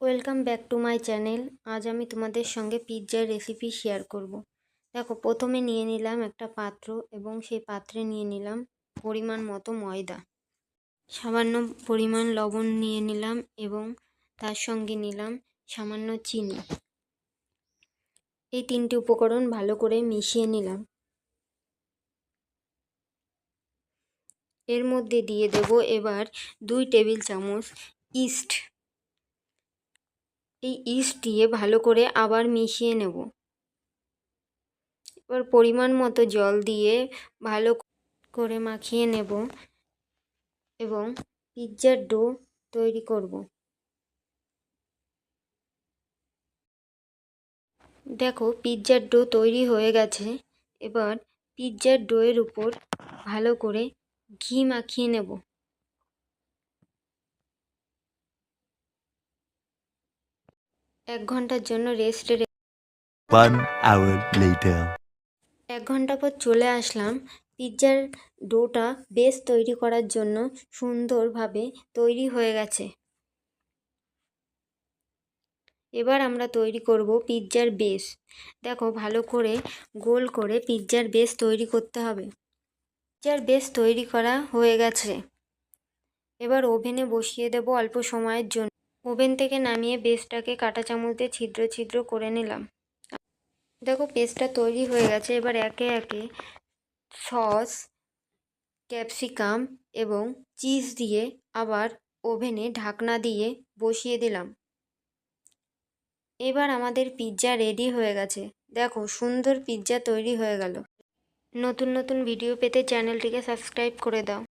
Welcome back to my channel. আজ আমি তোমাদের সঙ্গে পিৎজার রেসিপি শেয়ার করব। দেখো, প্রথমে নিয়ে নিলাম একটা পাত্র এবং সেই পাত্রে নিয়ে নিলাম পরিমাণ মতো ময়দা। সামান্য পরিমাণ লবণ নিয়ে নিলাম এবং তার সঙ্গে নিলাম সামান্য চিনি। এই তিনটি উপকরণ ভালো করে মিশিয়ে নিলাম। এর মধ্যে দিয়ে দেব এবার দুই টেবিল চামচ ইস্ট এই ইস্ট দিয়ে ভালো করে আবার মিশিয়ে নেব। এবার পরিমাণ মতো জল দিয়ে ভালো করে মাখিয়ে নেব এবং পিৎজার ডো তৈরি করব। দেখো পিৎজার ডো তৈরি হয়ে গেছে। এবার পিৎজার ডোয়ের উপর ভালো করে ঘি মাখিয়ে নেব। এক ঘণ্টার জন্য রেস্টে One hour later. এক ঘণ্টা পর চলে আসলাম পিৎজার ডোটা বেস তৈরি করার জন্য সুন্দরভাবে তৈরি হয়ে গেছে। এবার আমরা তৈরি করব পিৎজার বেস দেখো ভালো করে গোল করে পিৎজার বেস তৈরি করতে হবে। পিৎজার বেস তৈরি করা হয়ে গেছে। এবার ওভেনে বসিয়ে দেব অল্প সময়ের জন্য। ওভেন থেকে নামিয়ে বেসটাকে কাঁটা চামচ দিয়ে ছিদ্র ছিদ্র করে নিলাম। দেখো পেস্টটা তৈরি হয়ে গেছে, এবার একে একে সস, ক্যাপসিকাম এবং চিজ দিয়ে আবার ওভেনে ঢাকনা দিয়ে বসিয়ে দিলাম। এবার আমাদের পিৎজা রেডি হয়ে গেছে। দেখো সুন্দর পিৎজা তৈরি হয়ে গেল। নতুন নতুন ভিডিও পেতে চ্যানেলটিকে সাবস্ক্রাইব করে দাও।